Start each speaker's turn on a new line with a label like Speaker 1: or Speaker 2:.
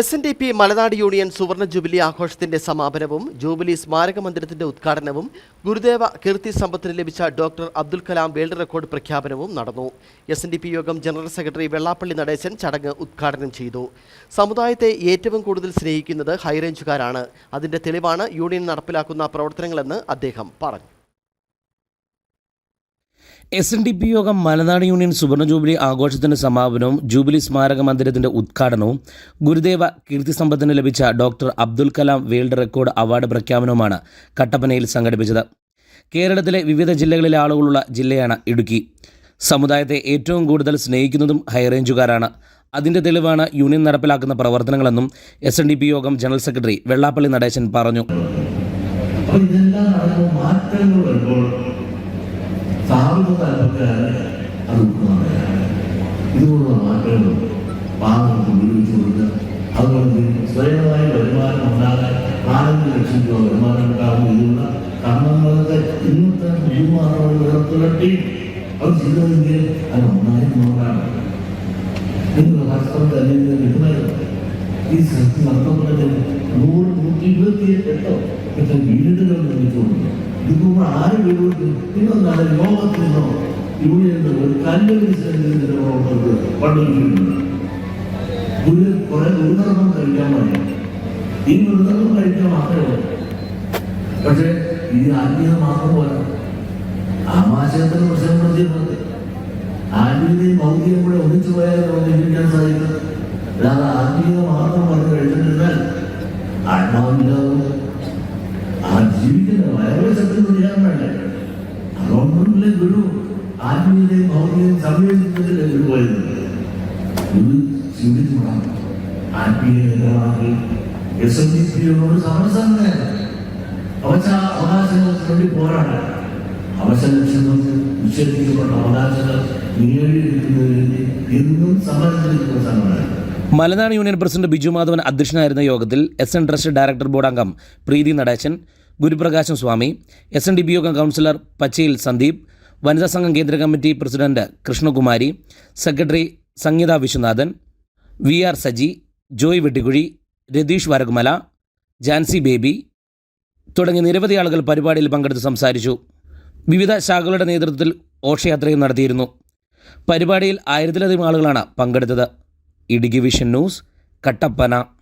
Speaker 1: S N D P Malanad union സുവർണ jubilee ആഘോഷത്തിന്റെ സമാപനവും ജൂബിലി സ്മാരക മന്ദിരത്തിന്റെ ഉദ്ഘാടനവും ഗുരുദേവ കീർത്തി സമ്പത്തിന് ലഭിച്ച doctor Abdul Kalam world record പ്രഖ്യാപനവും നടന്നു S N D P Yogam general secretary Vellappally Natesan ചടങ്ങ് ഉദ്ഘാടനം ചെയ്തു സമുദായത്തെ ഏറ്റവും കൂടുതൽ സ്നേഹിക്കുന്നത് ഹൈറേഞ്ചുകാരാണ് അതിന്റെ തെളിവാണ് യൂണിയൻ നടപ്പിലാക്കുന്ന പ്രവർത്തനങ്ങളെന്ന് അദ്ദേഹം പറഞ്ഞു
Speaker 2: എസ് എൻ ഡി പി യോഗം മലനാട് യൂണിയൻ സുവർണ ജൂബിലി ആഘോഷത്തിൻ്റെ സമാപനവും ജൂബിലി സ്മാരക മന്ദിരത്തിൻ്റെ ഉദ്ഘാടനവും ഗുരുദേവ കീർത്തി സമ്പത്തിന് ലഭിച്ച doctor Abdul Kalam world record award പ്രഖ്യാപനവുമാണ് കട്ടപ്പനയിൽ സംഘടിപ്പിച്ചത് കേരളത്തിലെ വിവിധ ജില്ലകളിലെ ആളുകളുള്ള ജില്ലയാണ് ഇടുക്കി സമുദായത്തെ ഏറ്റവും കൂടുതൽ സ്നേഹിക്കുന്നതും ഹൈറേഞ്ചുകാരാണ് അതിൻ്റെ തെളിവാണ് യൂണിയൻ നടപ്പിലാക്കുന്ന പ്രവർത്തനങ്ങളെന്നും S N D P Yogam general secretary Vellappally Natesan പറഞ്ഞു ഇതെല്ലാം നടക്കുമ്പോൾ മാറ്റങ്ങൾ വരുമ്പോൾ താഴ്ന്ന തലക്കാരെ അത് ഉൾക്കൊള്ളാണ് ഇതുപോലുള്ള മാറ്റങ്ങൾ പാവങ്ങൾക്ക് ഉപയോഗിച്ചു കൊടുക്കുക അതുകൊണ്ട് സ്വയമായി വരുമാനം ഉണ്ടാകാൻ നാലഞ്ച് ലക്ഷം രൂപ വരുമാനം ഉണ്ടാകും ഇതിനുള്ള കർമ്മങ്ങൾക്ക് ഇന്നത്തെ മുഴുമാറുകൾ ഉയർത്തുകട്ടി അത് ചെയ്തതെങ്കിൽ അത് നന്നായി നോക്കാണ് നിങ്ങൾ ഹസ്തം തന്നെ കിട്ടുന്നത് ഈ സത്യം അർത്ഥപ്പെടുന്നത് നൂറ് നൂറ്റി ഇരുപത്തി എട്ടോ ഇത്ര വീടുകൾ നിർമ്മിച്ചു ഇതിനുള്ള ആര് വീഴുന്നു ഇന്നൊന്നാണ് ലോകത്തിൽ നിന്നോ യൂണിയനിൽ ഒരു കല്ലുവിന് പണ്ടുപിടിക്കുന്നു ഒരു കുറെ ദുർഗന്ധം കഴിക്കാൻ മതി
Speaker 3: ഈ ദുർഗന്ധം കഴിക്കാൻ മാത്രമേ ഉള്ളൂ പക്ഷേ ഇത് ആത്മീയത മാത്രം പോരാ ആമാശയത്തിന് പ്രശ്നം നടത്തിയിട്ടുണ്ട് ആത്മീയതയും ഭൗതികം കൂടെ ഒന്നിച്ചു പോയാൽ നമുക്ക് ജീവിക്കാൻ സാധിക്കുന്നത് അല്ലാതെ ആത്മീയത മാത്രം പറഞ്ഞ് കഴിഞ്ഞിരുന്നാൽ ആത്മാവില്ലാതെ ഓരോ ശക്തി ചെയ്യാൻ വേണ്ട അതുകൊണ്ടുള്ള ഗുരു ആത്മീയതയും ഭൗതികയും സംയോജിപ്പിച്ചിട്ട് ഗുരു വരുന്നത് ഗുരു ചിന്തിക്കണം ആത്മീയ അവകാശങ്ങൾക്ക് വേണ്ടി പോരാടാൻ അവസരക്ഷങ്ങൾക്ക് നിഷേധിക്കപ്പെട്ട അവകാശങ്ങൾ നേടിയെടുക്കുന്നതിന് എന്നും സമരത്തിലിരിക്കുന്ന സംഘടന മലനാട് യൂണിയൻ പ്രസിഡന്റ് ബിജു മാധവൻ അധ്യക്ഷനായിരുന്ന യോഗത്തിൽ S N trust director board അംഗം Preethi Natesan Guruprakasham Swami S N D B Yogam councillor പച്ചയിൽ സന്ദീപ് വനിതാ സംഘം കേന്ദ്ര committee president Krishnakumari secretary Sangeetha Viswanathan V R Saji Joy Vettikuzhi Ratheesh Varakumala Jancy Baby തുടങ്ങി നിരവധി ആളുകൾ പരിപാടിയിൽ പങ്കെടുത്ത് സംസാരിച്ചു വിവിധ ശാഖകളുടെ നേതൃത്വത്തിൽ ഘോഷയാത്രയും നടത്തിയിരുന്നു പരിപാടിയിൽ ആയിരത്തിലധികം ആളുകളാണ് പങ്കെടുത്തത് ഇടുക്കി വിഷൻ ന്യൂസ് കട്ടപ്പന